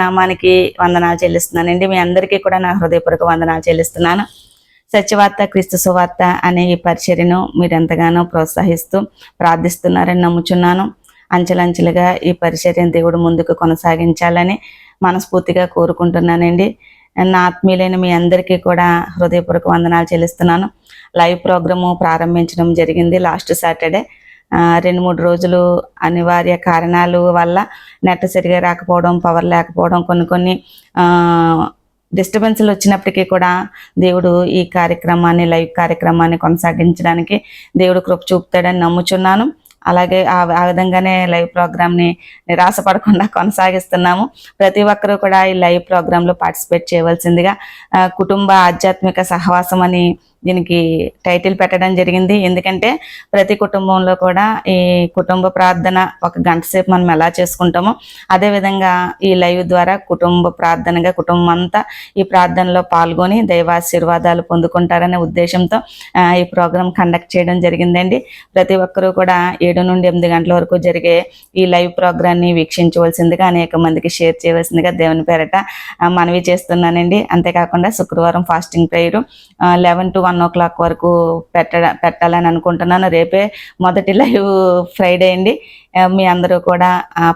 నామానికి వందనాలు చెల్లిస్తున్నానండి మీ అందరికీ కూడా నా హృదయపూర్వక వందనాలు చెల్లిస్తున్నాను. సత్యవార్త క్రీస్తు సువార్త అనే ఈ పరిచర్యను మీరు ఎంతగానో ప్రోత్సహిస్తూ ప్రార్థిస్తున్నారని నమ్ముచున్నాను. అంచెలంచెలుగా ఈ పరిచర్యను దేవుడు ముందుకు కొనసాగించాలని మనస్ఫూర్తిగా కోరుకుంటున్నానండి. నా ఆత్మీయులైన మీ అందరికీ కూడా హృదయపూర్వక వందనాలు చెల్లిస్తున్నాను. లైవ్ ప్రోగ్రాము ప్రారంభించడం జరిగింది లాస్ట్ సాటర్డే. రెండు మూడు రోజులు అనివార్య కారణాలు వల్ల నెట్ సరిగా రాకపోవడం పవర్ లేకపోవడం కొన్ని కొన్ని డిస్టర్బెన్స్లు వచ్చినప్పటికీ కూడా దేవుడు ఈ కార్యక్రమాన్ని లైవ్ కార్యక్రమాన్ని కొనసాగించడానికి దేవుడు కృప చూపుతాడని నమ్ముచున్నాను. అలాగే ఆ విధంగానే లైవ్ ప్రోగ్రామ్ని నిరాశపడకుండా కొనసాగిస్తున్నాము. ప్రతి ఒక్కరూ కూడా ఈ లైవ్ ప్రోగ్రాంలో పార్టిసిపేట్ చేయవలసిందిగా కుటుంబ ఆధ్యాత్మిక సహవాసం అని దీనికి టైటిల్ పెట్టడం జరిగింది. ఎందుకంటే ప్రతి కుటుంబంలో కూడా ఈ కుటుంబ ప్రార్థన ఒక గంట సేపు మనం ఎలా చేసుకుంటామో అదేవిధంగా ఈ లైవ్ ద్వారా కుటుంబ ప్రార్థనగా కుటుంబం అంతా ఈ ప్రార్థనలో పాల్గొని దైవాశీర్వాదాలు పొందుకుంటారనే ఉద్దేశంతో ఈ ప్రోగ్రాం కండక్ట్ చేయడం జరిగిందండి. ప్రతి ఒక్కరూ కూడా ఏడు నుండి ఎనిమిది గంటల వరకు జరిగే ఈ లైవ్ ప్రోగ్రాన్ని వీక్షించవలసిందిగా అనేక మందికి షేర్ చేయవలసిందిగా దేవుని పేరట మనవి చేస్తున్నానండి. అంతేకాకుండా శుక్రవారం fasting prayer eleven to one one o'clock వరకు పెట్ట పెట్టాలని అనుకుంటున్నాను. రేపే మొదటి లైవ్ ఫ్రైడే అండి. మీ అందరూ కూడా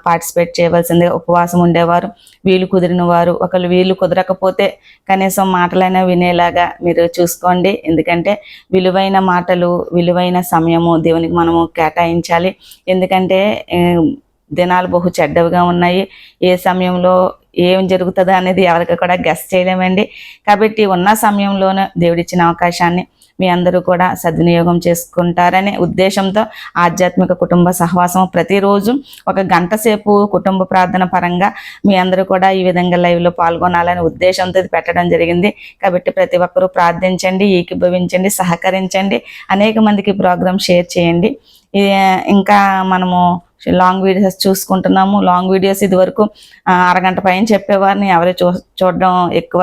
పార్టిసిపేట్ చేయవలసింది ఉపవాసం ఉండేవారు. వీలు కుదిరిన వారు ఒకళ్ళు వీలు కుదరకపోతే కనీసం మాటలైనా వినేలాగా మీరు చూసుకోండి. ఎందుకంటే విలువైన మాటలు విలువైన సమయము దేవునికి మనము కేటాయించాలి. ఎందుకంటే దినాలు బహు చెడ్డవిగా ఉన్నాయి. ఏ సమయంలో ఏం జరుగుతుందో అనేది ఎవరికి కూడా గెస్ చేయలేమండి. కాబట్టి ఉన్న సమయంలోనే దేవుడిచ్చిన అవకాశాన్ని మీ అందరూ కూడా సద్వినియోగం చేసుకుంటారనే ఉద్దేశంతో ఆధ్యాత్మిక కుటుంబ సహవాసం ప్రతిరోజు ఒక గంట సేపు కుటుంబ ప్రార్థన పరంగా మీ అందరూ కూడా ఈ విధంగా లైవ్లో పాల్గొనాలనే ఉద్దేశంతో ఇది పెట్టడం జరిగింది. కాబట్టి ప్రతి ఒక్కరూ ప్రార్థించండి ఏకీభవించండి సహకరించండి అనేక మందికి ప్రోగ్రామ్ షేర్ చేయండి. ఇంకా మనము లాంగ్ వీడియోస్ చూసుకుంటున్నాము. లాంగ్ వీడియోస్ ఇదివరకు అరగంట పైన చెప్పేవారిని. ఎవరు చూ చూడడం ఎక్కువ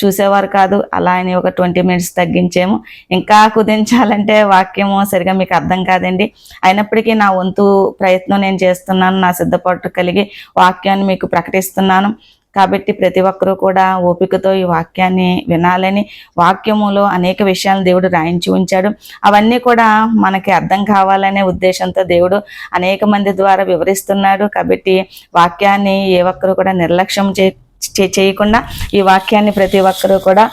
చూసేవారు కాదు. అలా అని ఒక ట్వంటీ మినిట్స్ తగ్గించాము. ఇంకా కుదించాలంటే వాక్యము సరిగా మీకు అర్థం కాదండి. అయినప్పటికీ నా వంతు ప్రయత్నం నేను చేస్తున్నాను. నా సిద్ధపాటు కలిగి వాక్యాన్ని మీకు ప్రకటిస్తున్నాను. కాబట్టి ప్రతి ఒక్కరూ కూడా ఓపికతో ఈ వాక్యాన్ని వినాలని వాక్యములో అనేక విషయాలు దేవుడు రాయించి ఉంచాడు. అవన్నీ కూడా మనకి అర్థం కావాలనే ఉద్దేశంతో దేవుడు అనేక మంది ద్వారా వివరిస్తున్నాడు. కాబట్టి వాక్యాన్ని ఏ ఒక్కరు కూడా నిర్లక్ష్యం చే చే- చేయకుండా ఈ వాక్యాన్ని ప్రతి ఒక్కరూ కూడా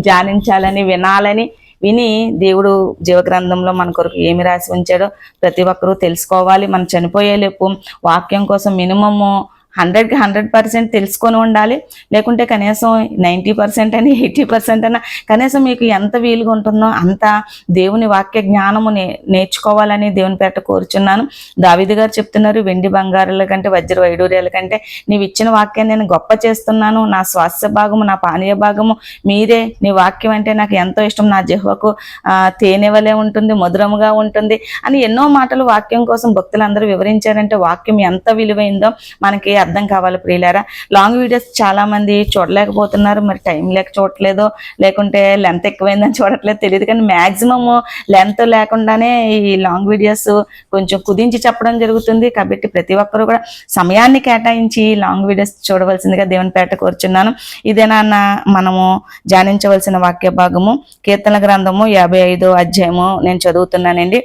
ధ్యానించాలని వినాలని విని దేవుడు జీవగ్రంథంలో మన కొరకు ఏమి రాసి ఉంచాడో ప్రతి ఒక్కరూ తెలుసుకోవాలి. మనం చనిపోయేలేపు వాక్యం కోసం మినిమము హండ్రెడ్కి హండ్రెడ్ పర్సెంట్ తెలుసుకొని ఉండాలి. లేకుంటే కనీసం నైంటీ పర్సెంట్ అని ఎయిటీ పర్సెంట్ అయినా కనీసం మీకు ఎంత వీలుగా ఉంటుందో అంత దేవుని వాక్య జ్ఞానము నే నేర్చుకోవాలని దేవుని పేట కోరుచున్నాను. దావిది గారు చెప్తున్నారు వెండి బంగారాల కంటే వజ్ర వైడూర్యాల కంటే నీవు ఇచ్చిన వాక్యాన్ని నేను గొప్ప చేస్తున్నాను. నా స్వాస్థ్య భాగము నా పానీయ భాగము మీరే నీ వాక్యం అంటే నాకు ఎంతో ఇష్టం. నా జిహ్వకు ఆ, తేనె వలె ఉంటుంది మధురముగా ఉంటుంది అని ఎన్నో మాటలు వాక్యం కోసం భక్తులందరూ వివరించారంటే వాక్యం ఎంత విలువైందో మనకి అర్థం కావాలి ప్రియులారా. లాంగ్ వీడియోస్ చాలా మంది చూడలేకపోతున్నారు. మరి టైం లేక చూడట్లేదో లేకుంటే లెంత్ ఎక్కువైందని చూడట్లేదు తెలియదు. కానీ మ్యాక్సిమమ్ లెంత్ లేకుండానే ఈ లాంగ్ వీడియోస్ కొంచెం కుదించి చెప్పడం జరుగుతుంది. కాబట్టి ప్రతి ఒక్కరూ కూడా సమయాన్ని కేటాయించి లాంగ్ వీడియోస్ చూడవలసిందిగా దేవుని పేట కోరుచున్నాను. ఇదేనా అన్న మనము ధ్యానించవలసిన వాక్య భాగము. కీర్తన గ్రంథము యాభై అధ్యాయము నేను చదువుతున్నానండి.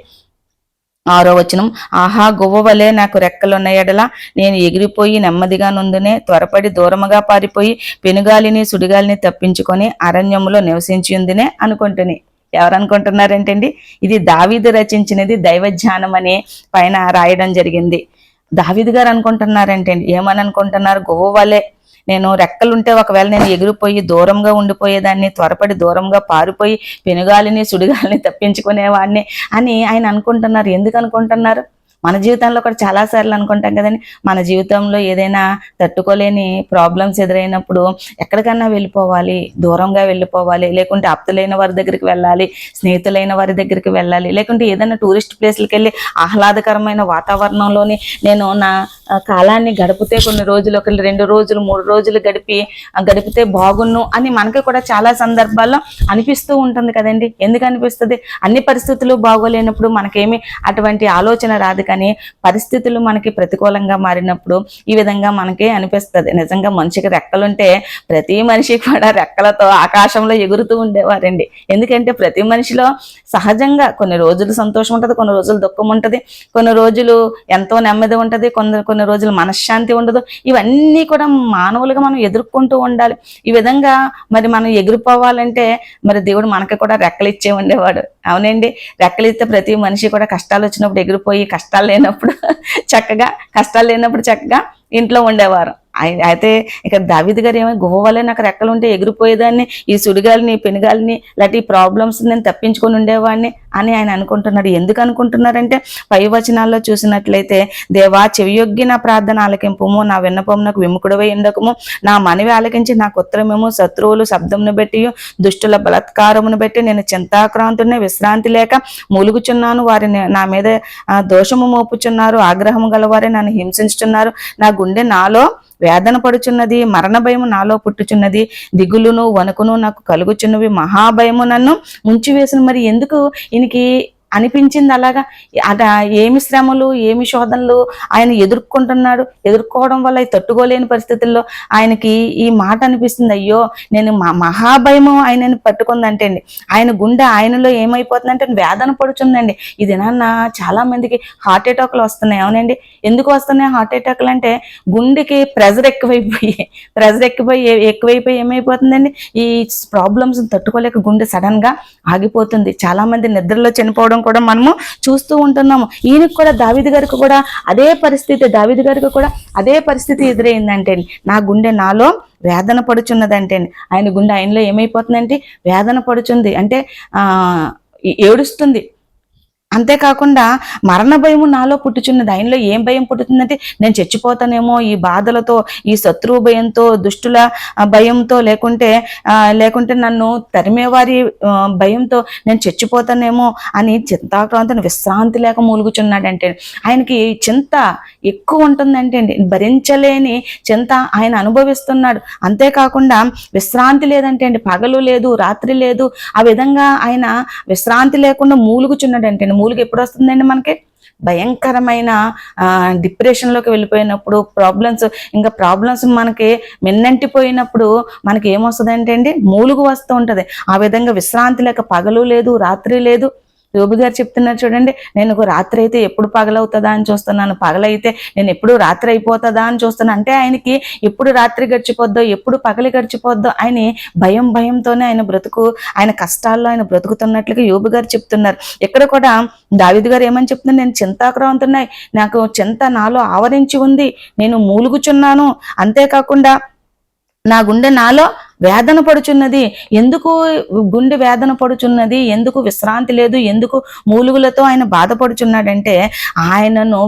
ఆరో వచనం ఆహా గువ్వవలే నాకు రెక్కలున్న ఎడల నేను ఎగిరిపోయి నెమ్మదిగా నుందునే త్వరపడి దూరముగా పారిపోయి పెనుగాలిని సుడిగాలిని తప్పించుకొని అరణ్యములో నివసించిందినే అనుకుంటుని. ఎవరనుకుంటున్నారంటండి? ఇది దావీదు రచించినది దైవజ్ఞానం అని పైన రాయడం జరిగింది. దావీదు గారు అనుకుంటున్నారంటండి ఏమని అనుకుంటున్నారు? గువ్వ వలె నేను రెక్కలుంటే ఒకవేళ నేను ఎగిరిపోయి దూరంగా ఉండిపోయేదాన్ని త్వరపడి దూరంగా పారిపోయి పెనుగాలిని సుడిగాలిని తప్పించుకునేవాడిని అని ఆయన అనుకుంటున్నారు. ఎందుకు అనుకుంటున్నారు? మన జీవితంలో కూడా చాలా సార్లు అనుకుంటాం కదండి. మన జీవితంలో ఏదైనా తట్టుకోలేని ప్రాబ్లమ్స్ ఎదురైనప్పుడు ఎక్కడికన్నా వెళ్ళిపోవాలి దూరంగా వెళ్ళిపోవాలి లేకుంటే అప్తులైన వారి దగ్గరికి వెళ్ళాలి స్నేహితులైన వారి దగ్గరికి వెళ్ళాలి లేకుంటే ఏదైనా టూరిస్ట్ ప్లేస్లకు వెళ్ళి ఆహ్లాదకరమైన వాతావరణంలోని నేను నా కాలాన్ని గడిపితే కొన్ని రోజులు ఒక రెండు రోజులు మూడు రోజులు గడిపి గడిపితే బాగున్ను అని మనకి కూడా చాలా సందర్భాల్లో అనిపిస్తూ ఉంటుంది కదండి. ఎందుకు అనిపిస్తుంది? అన్ని పరిస్థితులు బాగోలేనప్పుడు మనకేమి అటువంటి ఆలోచన రాదు కానీ పరిస్థితులు మనకి ప్రతికూలంగా మారినప్పుడు ఈ విధంగా మనకి అనిపిస్తుంది. నిజంగా మనిషికి రెక్కలుంటే ప్రతి మనిషి కూడా రెక్కలతో ఆకాశంలో ఎగురుతూ ఉండేవారండి. ఎందుకంటే ప్రతి మనిషిలో సహజంగా కొన్ని రోజులు సంతోషం ఉంటుంది కొన్ని రోజులు దుఃఖం ఉంటుంది కొన్ని రోజులు ఎంతో నెమ్మది ఉంటుంది కొన్ని కొన్ని రోజులు మనశ్శాంతి ఉండదు. ఇవన్నీ కూడా మానవులుగా మనం ఎదుర్కొంటూ ఉండాలి. ఈ విధంగా మరి మనం ఎగిరిపోవాలంటే మరి దేవుడు మనకి కూడా రెక్కలు ఇచ్చే ఉండేవాడు. అవునండి. రెక్కలు ఇస్తే ప్రతి మనిషి కూడా కష్టాలు వచ్చినప్పుడు ఎగిరిపోయి కష్టాలు లేనప్పుడు చక్కగా కష్టాలు లేనప్పుడు చక్కగా ఇంట్లో ఉండేవారు. అయితే ఇక దావిది గారు ఏమో గువ్వ వల్లే నాకు రెక్కలు ఉంటే ఎగిరిపోయేదాన్ని ఈ సుడిగాలిని పెనుగాలిని ఇలాంటి ప్రాబ్లమ్స్ నేను తప్పించుకొని ఉండేవాడిని అని ఆయన అనుకుంటున్నాడు. ఎందుకు అనుకుంటున్నారంటే పై వచనాల్లో చూసినట్లయితే దేవా చెవియొగ్గి నా ప్రార్థన ఆలకింపుము నా విన్నపము నాకు విముకుడవై ఉండకము నా మనవి ఆలకించి నాకు ఉత్తరమేమో శత్రువులు శబ్దమును బట్టి దుష్టుల బలత్కారమును బట్టి నేను చింతాక్రాంతుని విశ్రాంతి లేక మూలుగుచున్నాను. వారిని నా మీద దోషము మోపుచున్నారు ఆగ్రహము గలవారే నన్ను హింసించుతున్నారు నా గుండె నాలో వేదన పడుచున్నది మరణ భయము నాలో పుట్టుచున్నది దిగులును వణుకును నాకు కలుగుచున్నవి మహాభయము నన్ను ముంచివేసిన. మరి ఎందుకు ఈయనకి అనిపించింది అలాగా? అట ఏమి శ్రమలు ఏమి శోధనలు ఆయన ఎదుర్కొంటున్నాడు? ఎదుర్కోవడం వల్ల తట్టుకోలేని పరిస్థితుల్లో ఆయనకి ఈ మాట అనిపిస్తుంది అయ్యో నేను మా మహాభయము ఆయనని పట్టుకుందంటే అండి ఆయన గుండె ఆయనలో ఏమైపోతుందంటే వేదన పడుతుందండి ఇది నాన్న చాలా మందికి హార్ట్ అటాక్లు వస్తున్నాయి అవునండి. ఎందుకు వస్తున్నాయి హార్ట్ అటాక్లు అంటే గుండెకి ప్రెజర్ ఎక్కువైపోయి ప్రెజర్ ఎక్కువై ఎక్కువైపోయి ఏమైపోతుందండి? ఈ ప్రాబ్లమ్స్ తట్టుకోలేక గుండె సడన్గా ఆగిపోతుంది. చాలా మంది నిద్రలో చనిపోవడం కూడా మనము చూస్తూ ఉంటున్నాము. ఈయనకు కూడా దావిది గారికి కూడా అదే పరిస్థితి దావిది గారికి కూడా అదే పరిస్థితి ఎదురైందంటే నా గుండె నాలో వేదన పడుచున్నదంటే ఆయన గుండె ఆయనలో ఏమైపోతుందంటే వేదన పడుచుంది. అంటే ఏడుస్తుంది. అంతేకాకుండా మరణ భయము నాలో పుట్టుచున్నది ఆయనలో ఏం భయం పుట్టుతుందంటే నేను చచ్చిపోతానేమో ఈ బాధలతో ఈ శత్రువు భయంతో దుష్టుల భయంతో లేకుంటే లేకుంటే నన్ను తరిమేవారి భయంతో నేను చచ్చిపోతానేమో అని చింతాక్రాంతను విశ్రాంతి లేక మూలుగుచున్నాడంటే ఆయనకి చింత ఎక్కువ ఉంటుందంటే అండి. భరించలేని చింత ఆయన అనుభవిస్తున్నాడు. అంతేకాకుండా విశ్రాంతి లేదంటే అండి పగలు లేదు రాత్రి లేదు ఆ విధంగా ఆయన విశ్రాంతి లేకుండా మూలుగుచున్నాడంటే మూలిక ఎప్పుడు వస్తుందండి మనకి? భయంకరమైన ఆ, డిప్రెషన్లోకి వెళ్ళిపోయినప్పుడు ప్రాబ్లమ్స్ ఇంకా ప్రాబ్లమ్స్ మనకి మిన్నంటిపోయినప్పుడు మనకి ఏమొస్తుందంటే అండి మూలుగు వస్తూ ఉంటుంది. ఆ విధంగా విశ్రాంతి లేక పగలు లేదు రాత్రి లేదు యోబు గారు చెప్తున్నారు చూడండి నేను రాత్రి అయితే ఎప్పుడు పగలవుతుందా అని చూస్తున్నాను. పగలైతే నేను ఎప్పుడు రాత్రి అయిపోతుందా అని చూస్తున్నాను. అంటే ఆయనకి ఎప్పుడు రాత్రి గడిచిపోద్దో ఎప్పుడు పగలి గడిచిపోద్దో ఆయన భయం భయంతోనే ఆయన బ్రతుకు ఆయన కష్టాల్లో ఆయన బ్రతుకుతున్నట్లుగా యోబు గారు చెప్తున్నారు. ఇక్కడ కూడా దావిద్ గారు ఏమని చెప్తున్నారు నేను చింతాక్రాంతున్నాయి నాకు చింత నాలో ఆవరించి ఉంది నేను మూలుగుచున్నాను. అంతేకాకుండా నా గుండె నాలో వేదన పడుచున్నది. ఎందుకు గుండె వేదన పడుచున్నది? ఎందుకు విశ్రాంతి లేదు? ఎందుకు మూలుగులతో ఆయన బాధపడుచున్నాడంటే ఆయనను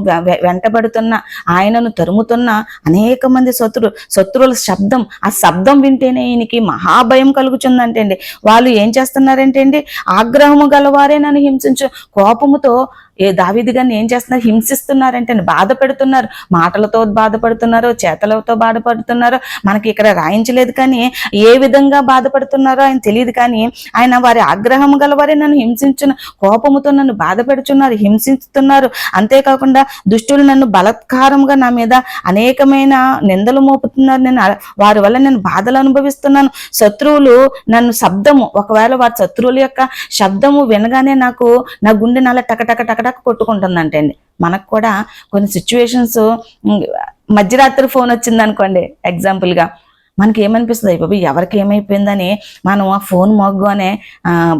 వెంటబడుతున్న ఆయనను తరుముతున్న అనేక మంది శత్రు శత్రువుల శబ్దం ఆ శబ్దం వింటేనే ఈయనకి మహాభయం కలుగుతుందంటే అండి వాళ్ళు ఏం చేస్తున్నారంటే అండి ఆగ్రహము గలవారే నన్ను హింసించు కోపముతో ఏ దావీది గారిని ఏం చేస్తున్నారు? హింసిస్తున్నారంటే బాధ పెడుతున్నారు మాటలతో బాధపడుతున్నారు చేతలతో బాధపడుతున్నారు మనకి ఇక్కడ రాయించలేదు కానీ ఏ విధంగా బాధపడుతున్నారో ఆయన తెలియదు కానీ ఆయన వారి ఆగ్రహం గలవారే నన్ను హింసించిన కోపముతో నన్ను బాధపెడుచున్నారు హింసిస్తున్నారు. అంతేకాకుండా దుష్టులు నన్ను బలత్కారంగా నా మీద అనేకమైన నిందలు మోపుతున్నారు. నేను వారి వల్ల నేను బాధలు అనుభవిస్తున్నాను. శత్రువులు నన్ను శబ్దము ఒకవేళ వారి శత్రువుల యొక్క శబ్దము వినగానే నాకు నా గుండె నాల టక టక టక కొట్టుకుంటుందంటే అండి. మనకు కూడా కొన్ని సిచ్యువేషన్స్ మధ్యరాత్రి ఫోన్ వచ్చింది అనుకోండి ఎగ్జాంపుల్గా మనకి ఏమనిపిస్తుంది అయిపోయి ఎవరికి ఏమైపోయిందని మనం ఆ ఫోన్ మొగ్గునే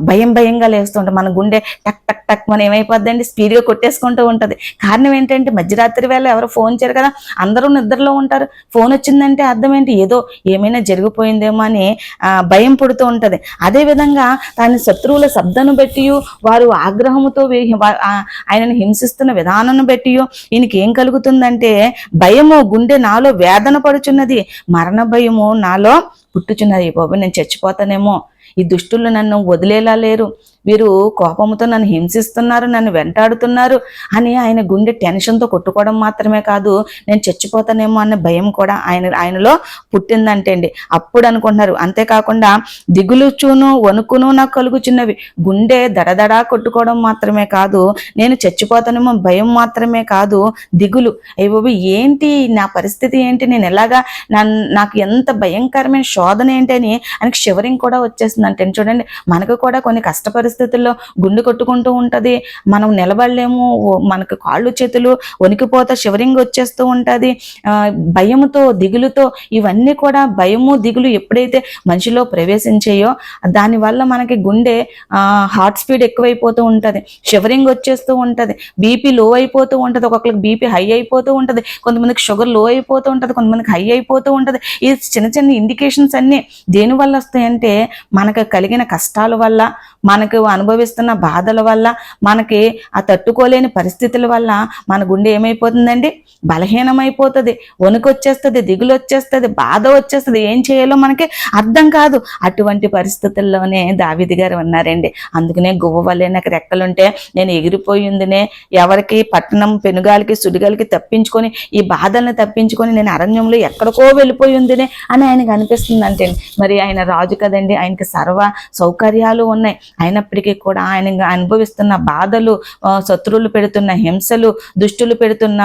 భయం భయంగా లేస్తుంటాం మన గుండె టక్ టక్ టక్ మనం ఏమైపోద్దండి? స్పీడ్గా కొట్టేసుకుంటూ ఉంటుంది. కారణం ఏంటంటే మధ్యరాత్రి వేళ ఎవరు ఫోన్ చేయరు కదా అందరూ నిద్రలో ఉంటారు. ఫోన్ వచ్చిందంటే అర్థం ఏంటి? ఏదో ఏమైనా జరిగిపోయిందేమో అని భయం పుడుతూ ఉంటుంది. అదేవిధంగా దాని శత్రువుల శబ్దను బట్టి వారు ఆగ్రహముతో ఆయనను హింసిస్తున్న విధానాన్ని బట్టి ఈయనకి ఏం కలుగుతుందంటే భయము గుండె నాలో వేదన పడుచున్నది. మరణ భయము నాలో పుట్టుచున్నది బాబు నేను చచ్చిపోతానేమో ఈ దుష్టులు నన్ను వదిలేలా లేరు. వీరు కోపంతో నన్ను హింసిస్తున్నారు నన్ను వెంటాడుతున్నారు అని ఆయన గుండె టెన్షన్తో కొట్టుకోవడం మాత్రమే కాదు నేను చచ్చిపోతానేమో అనే భయం కూడా ఆయన ఆయనలో పుట్టిందంటే అండి అప్పుడు అనుకుంటున్నారు. అంతేకాకుండా దిగులుచును వణుకును నాకు కలుగుచున్నవి. గుండె దడదడా కొట్టుకోవడం మాత్రమే కాదు నేను చచ్చిపోతానేమో భయం మాత్రమే కాదు దిగులు. అయ్యబాబు ఏంటి నా పరిస్థితి ఏంటి? నేను ఎలాగా నన్ను నాకు ఎంత భయంకరమైన శోధన ఏంటి అని ఆయనకి షివరింగ్ కూడా చేస్తుంది అంటే చూడండి మనకు కూడా కొన్ని కష్ట పరిస్థితుల్లో గుండె కొట్టుకుంటూ ఉంటది మనం నిలబడలేము మనకు కాళ్ళు చేతులు వణికిపోతా షివరింగ్ వచ్చేస్తూ ఉంటది భయముతో దిగులుతో ఇవన్నీ కూడా భయము దిగులు ఎప్పుడైతే మనిషిలో ప్రవేశించాయో దానివల్ల మనకి గుండె హార్ట్ స్పీడ్ ఎక్కువైపోతూ ఉంటుంది షివరింగ్ వచ్చేస్తూ ఉంటుంది బీపీ లో అయిపోతూ ఉంటుంది ఒక్కొక్కరికి బీపీ హై అయిపోతూ ఉంటుంది కొంతమందికి షుగర్లో అయిపోతూ ఉంటుంది కొంతమందికి హై అయిపోతూ ఉంటది ఈ చిన్న చిన్న ఇండికేషన్స్ అన్ని దేని వల్ల వస్తాయంటే మనకు కలిగిన కష్టాల వల్ల మనకు అనుభవిస్తున్న బాధల వల్ల మనకి ఆ తట్టుకోలేని పరిస్థితుల వల్ల మన గుండె ఏమైపోతుందండి? బలహీనమైపోతుంది. వణుకు వచ్చేస్తుంది దిగులు వచ్చేస్తుంది బాధ వచ్చేస్తుంది. ఏం చేయాలో మనకి అర్థం కాదు. అటువంటి పరిస్థితుల్లోనే దావిది గారు ఉన్నారండి. అందుకనే గువ్వ వల్లే నాకు రెక్కలుంటే నేను ఎగిరిపోయిందినే ఎవరికి పట్టణం పెనుగాలికి సుడిగాలికి తప్పించుకొని ఈ బాధల్ని తప్పించుకొని నేను అరణ్యంలో ఎక్కడికో వెళ్ళిపోయిందినే అని ఆయనకు అనిపిస్తుంది అంటే మరి ఆయన రాజు కదండి ఆయనకి సర్వ సౌకర్యాలు ఉన్నాయి. అయినప్పటికీ కూడా ఆయన అనుభవిస్తున్న బాధలు శత్రువులు పెడుతున్న హింసలు దుష్టులు పెడుతున్న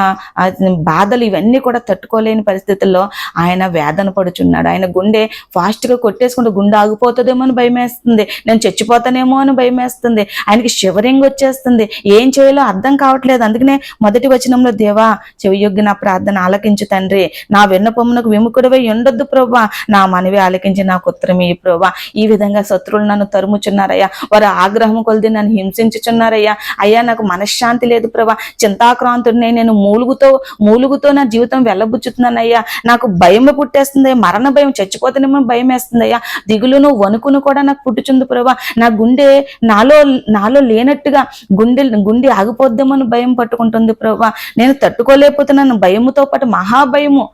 బాధలు ఇవన్నీ కూడా తట్టుకోలేని పరిస్థితుల్లో ఆయన వేదన పడుచున్నాడు. ఆయన గుండె ఫాస్ట్గా గా కొట్టేసుకుంటే గుండె ఆగిపోతుందేమో అని భయమేస్తుంది. నేను చచ్చిపోతానేమో అని భయం వేస్తుంది ఆయనకి షివరింగ్ వచ్చేస్తుంది. ఏం చేయాలో అర్థం కావట్లేదు. అందుకనే మొదటి వచనంలో దేవా చెవియొగ్గి నా ప్రార్థన ఆలకించు తండ్రి. నా విన్నపమునకు విముఖుడివై ఉండొద్దు ప్రభా. నా మనవి ఆలకించి నాకు ఉత్తరం ఈ ప్రభా. ఈ విధంగా శత్రువులు నన్ను తరుముచున్నారయ్యా. వారు ఆగ్రహం కొలిది నన్ను హింసించుచున్నారయ్యా. అయ్యా నాకు మనశ్శాంతి లేదు ప్రభా. చింతాక్రాంతుడిని నేను మూలుగుతో మూలుగుతో నా జీవితం వెళ్ళబుచ్చుతున్నానయ్యా. నాకు భయం పుట్టేస్తుంది మరణ భయం చచ్చిపోతేనేమో భయం వేస్తుందయ్యా. దిగులును వణుకును కూడా నాకు పుట్టుచుంది ప్రభా. నా గుండె నాలో నాలో లేనట్టుగా గుండె గుండె ఆగిపోద్దామని భయం పట్టుకుంటుంది ప్రభా. నేను తట్టుకోలేకపోతున్నాను. భయముతో పాటు మహాభయము.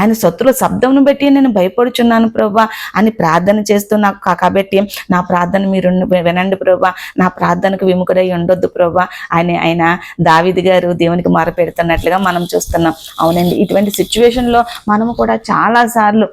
ఆయన శత్రుల శబ్దంను బట్టి నేను భయపడుచున్నాను ప్రభా అని ప్రార్థన చేస్తూ నాకు కా- కాబట్టి నా ప్రార్థన మీరు వినండి ప్రభా. నా ప్రార్థనకు విముఖుడై ఉండొద్దు ప్రభా. అని ఆయన దావిది గారు దేవునికి మొరపెడుతున్నట్లుగా మనం చూస్తున్నాం. అవునండి. ఇటువంటి సిచ్యువేషన్లో మనము కూడా చాలాసార్లు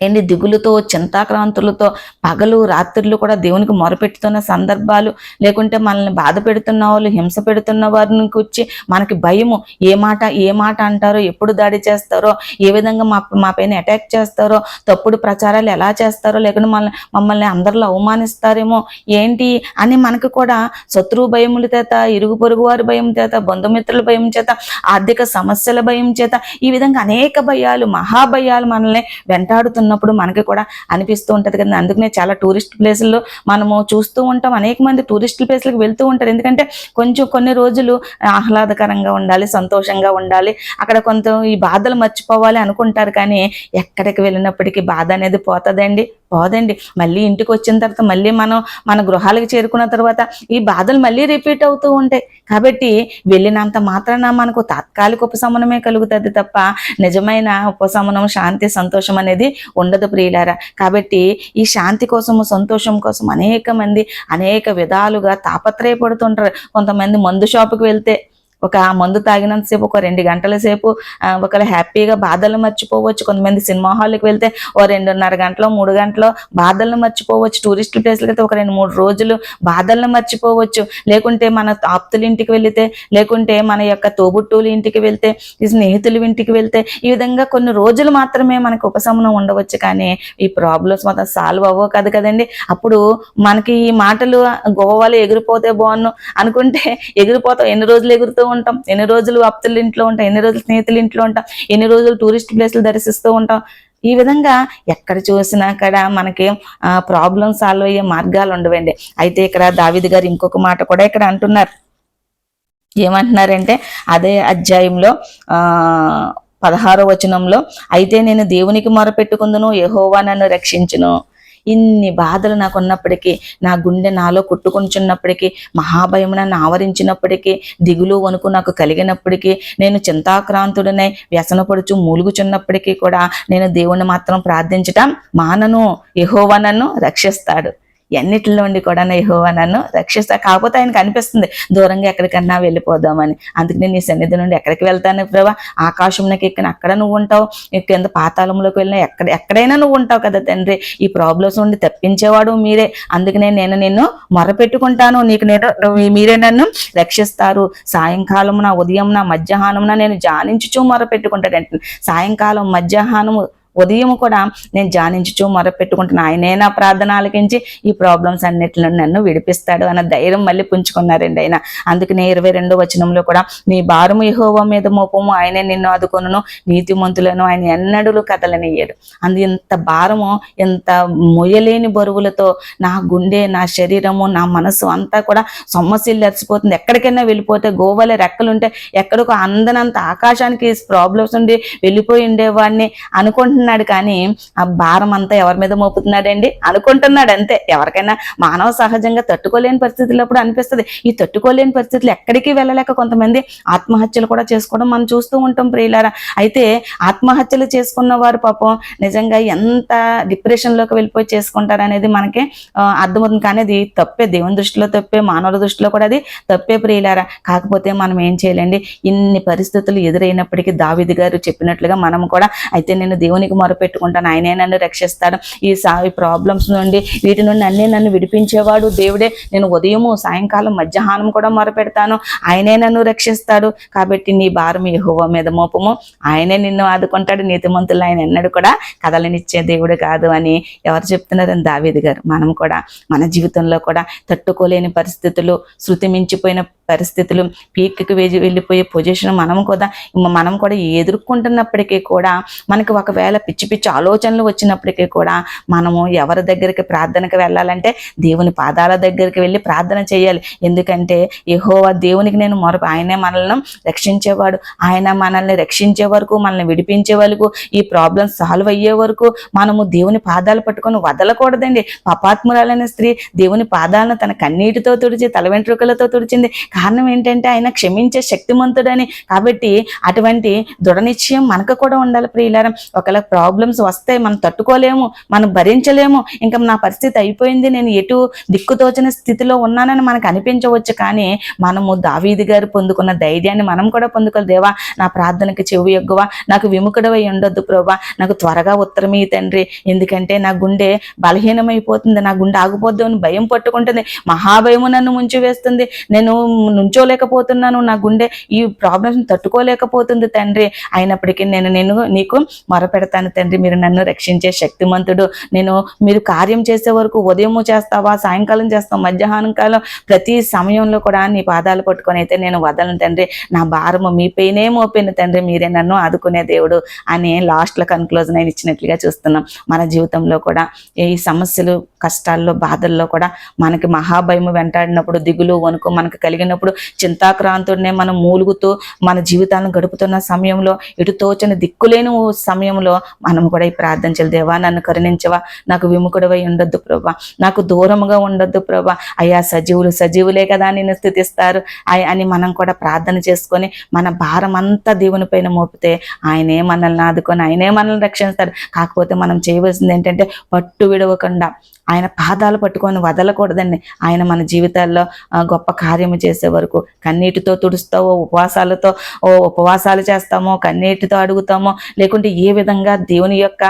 ఎన్ని దిగులుతో చింతాక్రాంతులతో పగలు రాత్రులు కూడా దేవునికి మొరపెట్టుతున్న సందర్భాలు లేకుంటే మనల్ని బాధ పెడుతున్న వాళ్ళు హింస పెడుతున్న వారిని వచ్చి మనకి భయము. ఏ మాట ఏ మాట అంటారో ఎప్పుడు దాడి చేస్తారో ఏ విధంగా మా మా పైన అటాక్ చేస్తారో తప్పుడు ప్రచారాలు ఎలా చేస్తారో లేకుంటే మన మమ్మల్ని అందరిలో అవమానిస్తారేమో ఏంటి అని మనకు కూడా శత్రువు భయముల చేత ఇరుగు పొరుగు వారి భయం చేత బంధుమిత్రుల భయం చేత ఆర్థిక సమస్యల భయం చేత ఈ విధంగా అనేక భయాలు మహాభయాలు మనల్ని వెంటాడుతున్నప్పుడు మనకి కూడా అనిపిస్తూ ఉంటది కదా. అందుకనే చాలా టూరిస్ట్ ప్లేసుల్లో మనము చూస్తూ ఉంటాం. అనేక మంది టూరిస్ట్ ప్లేస్లకు వెళ్తూ ఉంటారు. ఎందుకంటే కొంచెం కొన్ని రోజులు ఆహ్లాదకరంగా ఉండాలి సంతోషంగా ఉండాలి. అక్కడ కొంత ఈ బాధలు మర్చిపోవాలి అనుకుంటారు. కానీ ఎక్కడికి వెళ్ళినప్పటికీ బాధ అనేది పోతుందండి. పోదండి. మళ్ళీ ఇంటికి వచ్చిన తర్వాత మళ్ళీ మనం మన గృహాలకు చేరుకున్న తర్వాత ఈ బాధలు మళ్ళీ రిపీట్ అవుతూ ఉంటాయి. కాబట్టి వెళ్ళినంత మాత్రాన మనకు తాత్కాలిక ఉపశమనమే కలుగుతుంది తప్ప నిజమైన ఉపశమనం శాంతి సంతోషం అనేది ఉండదు ప్రియులారా. కాబట్టి ఈ శాంతి కోసము సంతోషం కోసం అనేక మంది అనేక విధాలుగా తాపత్రయపడుతుంటారు. కొంతమంది మందు షాపుకి వెళ్తే ఒక మందు తాగినంతసేపు ఒక రెండు గంటల సేపు ఆ, ఒకరు హ్యాపీగా బాధలు మర్చిపోవచ్చు. కొంతమంది సినిమా హాల్కి వెళ్తే ఓ రెండున్నర గంటలో మూడు గంటలో బాధలను మర్చిపోవచ్చు. టూరిస్ట్ ప్లేస్లకి అయితే ఒక రెండు మూడు రోజులు బాధలను మర్చిపోవచ్చు. లేకుంటే మన ఆప్తుల ఇంటికి వెళితే లేకుంటే మన యొక్క తోబుట్టువుల ఇంటికి వెళ్తే స్నేహితుల ఇంటికి వెళ్తే ఈ విధంగా కొన్ని రోజులు మాత్రమే మనకు ఉపశమనం ఉండవచ్చు. కానీ ఈ ప్రాబ్లమ్స్ మాత్రం సాల్వ్ అవ్వవు కదా కదండి. అప్పుడు మనకి ఈ మాటలు గోవాలో ఎగిరిపోతే బాగున్ను అనుకుంటే ఎగిరిపోతాం. ఎన్ని రోజులు ఎగురుతూ? ఉంటాం. ఎన్ని రోజులు అప్తుల ఇంట్లో ఉంటాం ఎన్ని రోజులు స్నేహితుల ఇంట్లో ఉంటాం ఎన్ని రోజులు టూరిస్ట్ ప్లేసులు దర్శిస్తూ ఉంటాం. ఈ విధంగా ఎక్కడ చూసినా అక్కడ మనకి ప్రాబ్లం సాల్వ్ అయ్యే మార్గాలు ఉండవండి. అయితే ఇక్కడ దావిది గారు ఇంకొక మాట కూడా ఇక్కడ అంటున్నారు. ఏమంటున్నారంటే అదే అధ్యాయంలో ఆ పదహారో వచనంలో అయితే నేను దేవునికి మొరపెట్టుకుందును యహోవా నన్ను రక్షించును. ఇన్ని బాధలు నాకు ఉన్నప్పటికీ నా గుండె నాలో కొట్టుకొనిచున్నప్పటికీ మహాభయం నన్ను ఆవరించినప్పటికీ దిగులు వణుకు నాకు కలిగినప్పటికీ నేను చింతాక్రాంతుడినై వ్యసనపడుచు మూలుగుచున్నప్పటికీ కూడా నేను దేవుణ్ణి మాత్రం ప్రార్థించటం మానను. యెహోవా నన్ను రక్షిస్తాడు. ఎన్నిటిలో ఉండి కూడా యెహోవా నన్ను రక్షిస్తా. కాకపోతే ఆయనకు అనిపిస్తుంది దూరంగా ఎక్కడికన్నా వెళ్ళిపోదామని. అందుకనే నీ సన్నిధి నుండి ఎక్కడికి వెళ్తాను ప్రభా? ఆకాశంలోకి ఎక్కిన అక్కడ నువ్వు ఉంటావు. కింద పాతాళంలోకి వెళ్ళినా ఎక్కడ ఎక్కడైనా నువ్వు ఉంటావు కదా తండ్రి? ఈ ప్రాబ్లమ్స్ నుండి తప్పించేవాడు మీరే. అందుకనే నేను నిన్ను మొరపెట్టుకుంటాను. నీకు నేను మీరే నన్ను రక్షిస్తారు. సాయంకాలము నా ఉదయం నా మధ్యాహ్నమున నేను జానించుచూ మొరపెట్టుకుంటాడంట సాయంకాలం మధ్యాహ్నము ఉదయం కూడా నేను జానించుచూ మొరపెట్టుకుంటున్నా ఆయనే నా ప్రార్థన ఆలకించి ఈ ప్రాబ్లమ్స్ అన్నిటిలో నన్ను విడిపిస్తాడు అన్న ధైర్యం మళ్ళీ పుంజుకున్నారండి ఆయన. అందుకనే ఇరవై రెండో వచనంలో కూడా నీ భారము యెహోవా మీద మోపము ఆయనే నిన్ను ఆదుకొనును నీతిమంతులను ఆయన ఎన్నడూ కథలనియ్యాడు అందు ఇంత భారము ఇంత మొయ్యలేని బరువులతో నా గుండె నా శరీరము నా మనసు అంతా కూడా సొమ్మసిల్లు అరిసిపోతుంది ఎక్కడికైనా వెళ్ళిపోతే గోవలే రెక్కలుంటే ఎక్కడికో అందనంత ఆకాశానికి ప్రాబ్లమ్స్ ఉండి వెళ్ళిపోయి ఉండేవాడిని అనుకుంటున్నాడు కానీ ఆ భారం అంతా ఎవరి మీద మోపుతున్నాడండి? అనుకుంటున్నాడు అంతే. ఎవరికైనా మానవ సహజంగా తట్టుకోలేని పరిస్థితులు అప్పుడు అనిపిస్తుంది. ఈ తట్టుకోలేని పరిస్థితులు ఎక్కడికి వెళ్ళలేక కొంతమంది ఆత్మహత్యలు కూడా చేసుకోవడం మనం చూస్తూ ఉంటాం ప్రియులారా. అయితే ఆత్మహత్యలు చేసుకున్న వారు పాపం నిజంగా ఎంత డిప్రెషన్లోకి వెళ్ళిపోయి చేసుకుంటారు అనేది మనకి అర్థమవుతుంది. కానీ అది తప్పే. దేవుని దృష్టిలో తప్పే. మానవుల దృష్టిలో కూడా అది తప్పే ప్రియులారా. కాకపోతే మనం ఏం చేయాలండి? ఇన్ని పరిస్థితులు ఎదురైనప్పటికీ దావిది గారు చెప్పినట్లుగా మనం కూడా అయితే నేను దేవునికి మొరపెట్టుకుంటాను. ఆయనే నన్ను రక్షిస్తాడు. ఈ సా ఈ ప్రాబ్లమ్స్ నుండి వీటి నుండి అన్నీ నన్ను విడిపించేవాడు దేవుడే. నేను ఉదయము సాయంకాలం మధ్యాహ్నం కూడా మొరపెడతాను. ఆయనే నన్ను రక్షిస్తాడు. కాబట్టి నీ భారం యెహోవా మీద మోపము. ఆయనే నిన్ను ఆదుకుంటాడు. నీతిమంతులు ఆయన ఎన్నడూ కూడా కథలనిచ్చే దేవుడు కాదు అని ఎవరు చెప్తున్నారని దావేది గారు. మనం కూడా మన జీవితంలో కూడా తట్టుకోలేని పరిస్థితులు శృతి మించిపోయిన పరిస్థితులు పీక్కి వేసి వెళ్ళిపోయే పొజిషన్ మనం కూడా మనం కూడా ఎదుర్కొంటున్నప్పటికీ కూడా మనకి ఒకవేళ పిచ్చి పిచ్చి ఆలోచనలు వచ్చినప్పటికీ కూడా మనము ఎవరి దగ్గరికి ప్రార్థనకు వెళ్ళాలంటే దేవుని పాదాల దగ్గరికి వెళ్ళి ప్రార్థన చేయాలి. ఎందుకంటే యెహోవా దేవునికి నేను మరొక ఆయనే మనల్ని రక్షించేవాడు ఆయన మనల్ని రక్షించే వరకు మనల్ని విడిపించే వరకు ఈ ప్రాబ్లమ్స్ సాల్వ్ అయ్యే వరకు మనము దేవుని పాదాలు పట్టుకొని వదలకూడదండి. పాపాత్మురాలైన స్త్రీ దేవుని పాదాలను తన కన్నీటితో తుడిచి తల వెంట్రుకలతో తుడిచింది. కారణం ఏంటంటే ఆయన క్షమించే శక్తిమంతుడని. కాబట్టి అటువంటి దృఢనిశ్చయం మనకు కూడా ఉండాలి ప్రియులారం. ఒకవేళ ప్రాబ్లమ్స్ వస్తే మనం తట్టుకోలేము మనం భరించలేము ఇంకా నా పరిస్థితి అయిపోయింది నేను ఎటు దిక్కుతోచిన స్థితిలో ఉన్నానని మనకు అనిపించవచ్చు. కానీ మనము దావీది గారు పొందుకున్న ధైర్యాన్ని మనం కూడా పొందుకోవాలి. దేవా నా ప్రార్థనకి చెవి ఎగ్గువ నాకు విముఖుడవై ఉండొద్దు ప్రభా. నాకు త్వరగా ఉత్తరమీ తండ్రి. ఎందుకంటే నా గుండె బలహీనమైపోతుంది నా గుండె ఆగిపోద్దు అని భయం పట్టుకుంటుంది. మహాభయము నన్ను ముంచి వేస్తుంది నేను నుంచోలేకపోతున్నాను నా గుండె ఈ ప్రాబ్లమ్స్ తట్టుకోలేకపోతుంది తండ్రి. అయినప్పటికీ నేను నేను నీకు మొరపెడతాను తండ్రి. మీరు నన్ను రక్షించే శక్తిమంతుడు. నేను మీరు కార్యం చేసే వరకు ఉదయము చేస్తావా సాయంకాలం చేస్తావు మధ్యాహ్నం కాలం? ప్రతి సమయంలో కూడా నీ పాదాలు పట్టుకొని అయితే నేను వదలను తండ్రి. నా భారము మీ పైనే మోపిన తండ్రి. మీరే నన్ను ఆదుకునే దేవుడు అని లాస్ట్లో కన్క్లూజన్ అయిన ఇచ్చినట్లుగా చూస్తున్నాం. మన జీవితంలో కూడా ఈ సమస్యలు కష్టాల్లో బాధల్లో కూడా మనకి మహాభయము వెంటాడినప్పుడు దిగులు వణుకు మనకు కలిగినప్పుడు చింతాక్రాంతుడినే మనం మూలుగుతూ మన జీవితాలను గడుపుతున్న సమయంలో ఇటు తోచని దిక్కులేని సమయంలో మనం కూడా ఈ ప్రార్థన చేయాలి. దేవా నన్ను కరుణించవా నాకు విముఖుడవై ఉండొద్దు ప్రభా నాకు దూరముగా ఉండొద్దు ప్రభా. అయ్యా సజీవులు సజీవులే కదా నిన్ను స్థుతిస్తారు. అయ్ అని మనం కూడా ప్రార్థన చేసుకొని మన భారం అంతా దేవుని పైన మోపితే ఆయనే మనల్ని ఆదుకొని ఆయనే మనల్ని రక్షిస్తారు. కాకపోతే మనం చేయవలసింది ఏంటంటే పట్టు విడవకుండా ఆయన పాదాలు పట్టుకొని వదలకూడదండి. ఆయన మన జీవితాల్లో గొప్ప కార్యము చేసే వరకు కన్నీటితో తుడుస్తావో ఉపవాసాలతో ఓ ఉపవాసాలు చేస్తామో కన్నీటితో అడుగుతామో లేకుంటే ఏ విధంగా దేవుని యొక్క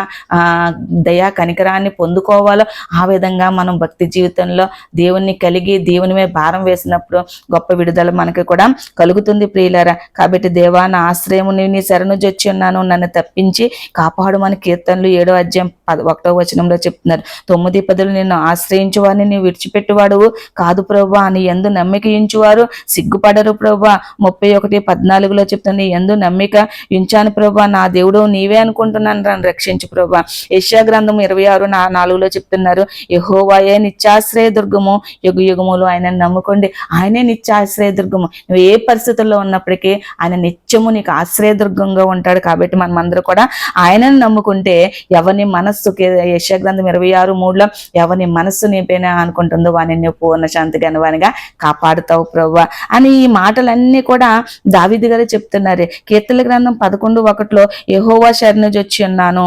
దయా కనికరాన్ని పొందుకోవాలో ఆ విధంగా మనం భక్తి జీవితంలో దేవుణ్ణి కలిగి దేవుని మీద భారం వేసినప్పుడు గొప్ప విడుదల మనకి కూడా కలుగుతుంది ప్రియులారా. కాబట్టి దేవా నా ఆశ్రయము నీ శరణు జొచ్చి ఉన్నాను. నన్ను తప్పించి కాపాడు మన కీర్తనలు ఏడో అధ్యాయం పద ఒకటో వచనంలో చెప్తున్నారు. తొమ్మిది పదులు నిన్ను ఆశ్రయించువారిని నీవు విడిచిపెట్టువాడు కాదు ప్రభా. అని ఎందు నమ్మిక ఇంచువారు సిగ్గుపడరు ప్రభా. ముప్పై ఒకటి పద్నాలుగులో చెప్తుంది ఎందు నమ్మిక ఇంచాను ప్రభా. నా దేవుడు నీవే అనుకుంటున్నాను నన్ను రక్షించు ప్రభా. యశా గ్రంథం ఇరవై ఆరు నా నాలుగులో చెప్తున్నారు యహోవాయే నిత్యాశ్రయ దుర్గము యుగ యుగములు ఆయన నమ్ముకోండి. ఆయనే నిత్యాశ్రయ దుర్గము. నువ్వు ఏ పరిస్థితుల్లో ఉన్నప్పటికీ ఆయన నిత్యము నీకు ఆశ్రయ దుర్గంగా ఉంటాడు కాబట్టి మనం అందరూ కూడా ఆయనను నమ్ముకుంటే ఎవరిని మనస్సుకి యశ గ్రంథం ఇరవై ఆరు మూడులో ఎవరిని మనస్సు నింపేనా అనుకుంటుందో వాని నువ్వు పూర్ణ శాంతి గనవానిగా కాపాడుతావు ప్రభు అని ఈ మాటలన్నీ కూడా దావిది గారు చెప్తున్నారు. కీర్తన గ్రంథం పదకొండు ఒకటిలో యహోవా శరణుజి వచ్చి ఉన్నాను.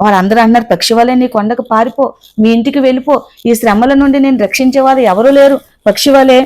వారందరూ అన్నారు పక్షి వలె నీ కొండకు పారిపో మీ ఇంటికి వెళ్ళిపో. ఈ శ్రమల నుండి నేను రక్షించే ఎవరూ లేరు. పక్షి వలె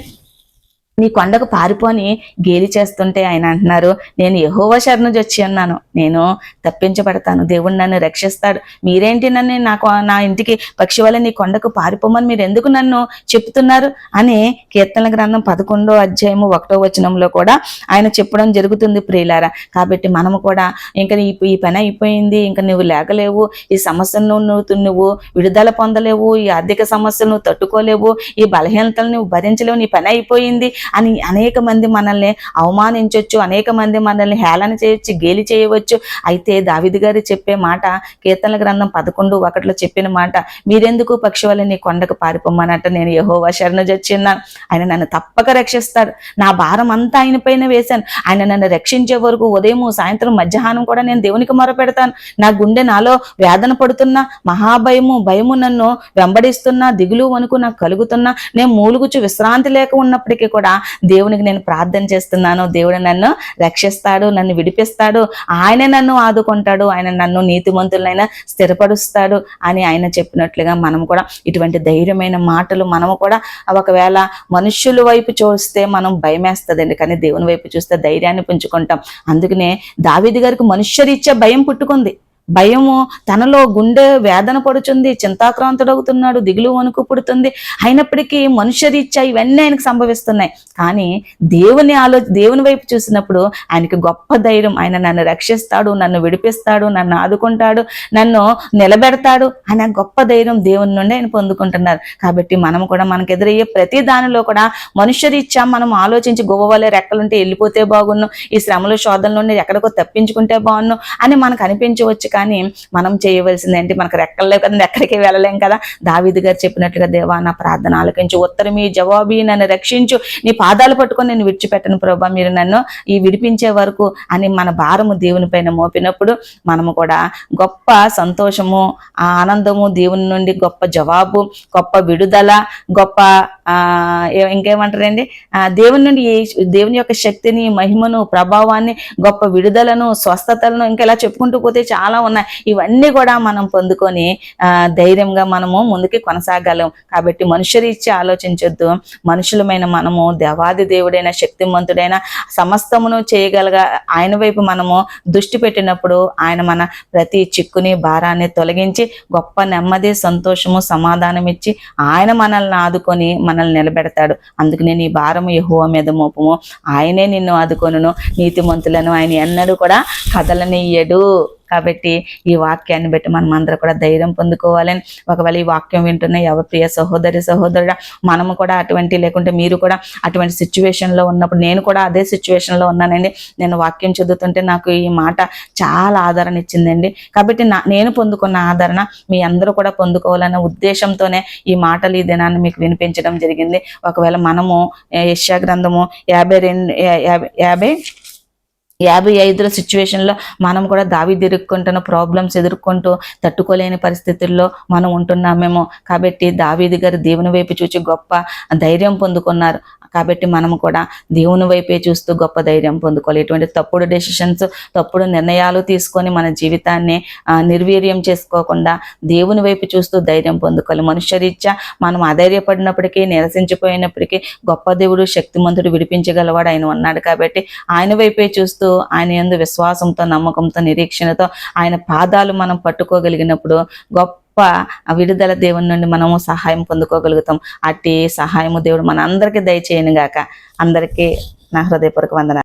నీ కొండకు పారిపోని గేలి చేస్తుంటే ఆయన అంటున్నారు నేను యహోవ శరణు వచ్చి అన్నాను నేను తప్పించబడతాను. దేవుడు నన్ను రక్షిస్తాడు. మీరేంటి నన్ను నాకు నా ఇంటికి పక్షి వల్ల నీ కొండకు పారిపోమని మీరు ఎందుకు నన్ను చెప్తున్నారు? అని కీర్తన గ్రంథం పదకొండో అధ్యాయము ఒకటో వచనంలో కూడా ఆయన చెప్పడం జరుగుతుంది ప్రియులారా. కాబట్టి మనము కూడా ఇంకా ఈ ఈ పని అయిపోయింది. ఇంకా నువ్వు లేకలేవు ఈ సమస్యను నువ్వు నువ్వు విడుదల పొందలేవు. ఈ ఆర్థిక సమస్యలు నువ్వు తట్టుకోలేవు. ఈ బలహీనతలు నువ్వు భరించలేవు. నీ పని అయిపోయింది. అని అనేక మంది మనల్ని అవమానించవచ్చు అనేక మంది మనల్ని హేళన చేయొచ్చు గేలి చేయవచ్చు. అయితే దావిది గారు చెప్పే మాట కీర్తనల గ్రంథం పదకొండు ఒకటిలో చెప్పిన మాట మీరెందుకు పక్షి వల్ల నీ కొండకు పారిపోమ్మనట? నేను యహోవా శరణ చచ్చిన్నాను ఆయన నన్ను తప్పక రక్షిస్తాడు నా భారం అంతా ఆయన పైన వేశాను. ఆయన నన్ను రక్షించే వరకు ఉదయం సాయంత్రం మధ్యాహ్నం కూడా నేను దేవునికి మొరపెడతాను. నా గుండె నాలో వేదన పడుతున్నా మహాభయము భయము నన్ను వెంబడిస్తున్నా దిగులు వణుకు నాకు కలుగుతున్నా. నేను మూలుగుచు విశ్రాంతి లేక ఉన్నప్పటికీ కూడా దేవునికి నేను ప్రార్థన చేస్తున్నాను. దేవుడు నన్ను రక్షిస్తాడు నన్ను విడిపిస్తాడు. ఆయన నన్ను ఆదుకుంటాడు ఆయన నన్ను నీతిమంతులైనా స్థిరపరుస్తాడు అని ఆయన చెప్పినట్లుగా మనం కూడా ఇటువంటి ధైర్యమైన మాటలు మనము కూడా ఒకవేళ మనుష్యుల వైపు చూస్తే మనం భయమేస్తుందండి. కానీ దేవుని వైపు చూస్తే ధైర్యాన్ని పుంజుకుంటాం. అందుకనే దావిది గారికి మనుష్యరీత్యా భయం పుట్టుకుంది. భయము తనలో గుండె వేదన పడుతుంది చింతాక్రాంతుడవుతున్నాడు దిగులు వణుకు పుడుతుంది. అయినప్పటికీ మనుష్యరీత్యా ఇవన్నీ ఆయనకు సంభవిస్తున్నాయి. కానీ దేవుని ఆలో దేవుని వైపు చూసినప్పుడు ఆయనకి గొప్ప ధైర్యం. ఆయన నన్ను రక్షిస్తాడు నన్ను విడిపిస్తాడు నన్ను ఆదుకుంటాడు నన్ను నిలబెడతాడు అనే గొప్ప ధైర్యం దేవుని నుండి ఆయన పొందుకుంటున్నారు. కాబట్టి మనం కూడా మనకు ఎదురయ్యే ప్రతి దానిలో కూడా మనుష్యరీత్యా మనం ఆలోచించి గువ్వవలే రెక్కలుంటే వెళ్ళిపోతే బాగున్ను ఈ శ్రమలు శోధనల నుండి ఎక్కడికో తప్పించుకుంటే బాగున్ను అని మనకు అనిపించవచ్చు. కానీ మనం చేయవలసింది ఏంటి? మనకు రెక్కలు లేవు కదా ఎక్కడికి వెళ్ళలేం కదా? దావిది గారు చెప్పినట్లుగా దేవా నా ప్రార్థన ఆలకించు. ఉత్తరమీ జవాబీ నన్ను రక్షించు. నీ పాదాలు పట్టుకొని నేను విడిచిపెట్టను ప్రభా. మీరు నన్ను ఈ విడిపించే వరకు అని మన భారము దేవుని పైన మోపినప్పుడు మనము కూడా గొప్ప సంతోషము ఆ ఆనందము దేవుని నుండి గొప్ప జవాబు గొప్ప విడుదల గొప్ప ఇంకేమంటారండి? ఆ దేవుని నుండి దేవుని యొక్క శక్తిని మహిమను ప్రభావాన్ని గొప్ప విడుదలను స్వస్థతలను ఇంకా ఇలా చెప్పుకుంటూ పోతే చాలా ఉన్నాయి. ఇవన్నీ కూడా మనం పొందుకొని ఆ ధైర్యంగా మనము ముందుకి కొనసాగలం. కాబట్టి మనుషరీత్యా ఆలోచించొద్దు. మనుషులమైన మనము దేవాది దేవుడైన శక్తిమంతుడైన సమస్తమును చేయగలగా ఆయన వైపు మనము దృష్టి పెట్టినప్పుడు ఆయన మన ప్రతి చిక్కుని భారాన్ని తొలగించి గొప్ప నెమ్మది సంతోషము సమాధానం ఇచ్చి ఆయన మనల్ని ఆదుకొని మనల్ని నిలబెడతాడు. అందుకనే నీ భారము యెహోవా మీద మోపము. ఆయనే నిన్ను ఆదుకొనును. నీతిమంతులను ఆయన ఎన్నడూ కూడా కదలనియ్యడు కాబట్టి ఈ వాక్యాన్ని బట్టి మనం అందరూ కూడా ధైర్యం పొందుకోవాలని ఒకవేళ ఈ వాక్యం వింటున్న ఎవరి ప్రియ సహోదరి సహోదరుడు మనము కూడా అటువంటి లేకుంటే మీరు కూడా అటువంటి సిచ్యువేషన్లో ఉన్నప్పుడు నేను కూడా అదే సిచ్యువేషన్లో ఉన్నానండి. నేను వాక్యం చదువుతుంటే నాకు ఈ మాట చాలా ఆదరణ ఇచ్చిందండి. కాబట్టి నా నేను పొందుకున్న ఆదరణ మీ అందరూ కూడా పొందుకోవాలన్న ఉద్దేశంతోనే ఈ మాటలు ఈ దినాన్ని మీకు వినిపించడం జరిగింది. ఒకవేళ మనము యశ్యా గ్రంథము యాభై రెండు యాభై యాభై ఐదుల సిచ్యువేషన్లో మనం కూడా దావి తిరుక్కుంటున్న ప్రాబ్లమ్స్ ఎదుర్కొంటూ తట్టుకోలేని పరిస్థితుల్లో మనం ఉంటున్నామేమో. కాబట్టి దావీది గారు దేవుని వైపు చూచి గొప్ప ధైర్యం పొందుకున్నారు. కాబట్టి మనము కూడా దేవుని వైపే చూస్తూ గొప్ప ధైర్యం పొందుకోవాలి. ఎటువంటి తప్పుడు డెసిషన్స్ తప్పుడు నిర్ణయాలు తీసుకొని మన జీవితాన్ని నిర్వీర్యం చేసుకోకుండా దేవుని వైపు చూస్తూ ధైర్యం పొందుకోవాలి. మనుష్యరీత్యా మనం అధైర్యపడినప్పటికీ నిరసించిపోయినప్పటికీ గొప్ప దేవుడు శక్తిమంతుడు విడిపించగలవాడు ఆయన ఉన్నాడు కాబట్టి ఆయన వైపే చూస్తూ ఆయన యందు విశ్వాసంతో నమ్మకంతో నిరీక్షణతో ఆయన పాదాలు మనం పట్టుకోగలిగినప్పుడు గొప్ప గొప్ప విడుదల దేవుని నుండి మనము సహాయం పొందుకోగలుగుతాం. అట్టి సహాయము దేవుడు మన అందరికీ దయచేయను గాక అందరికీ నా హృదయపూర్వక వందన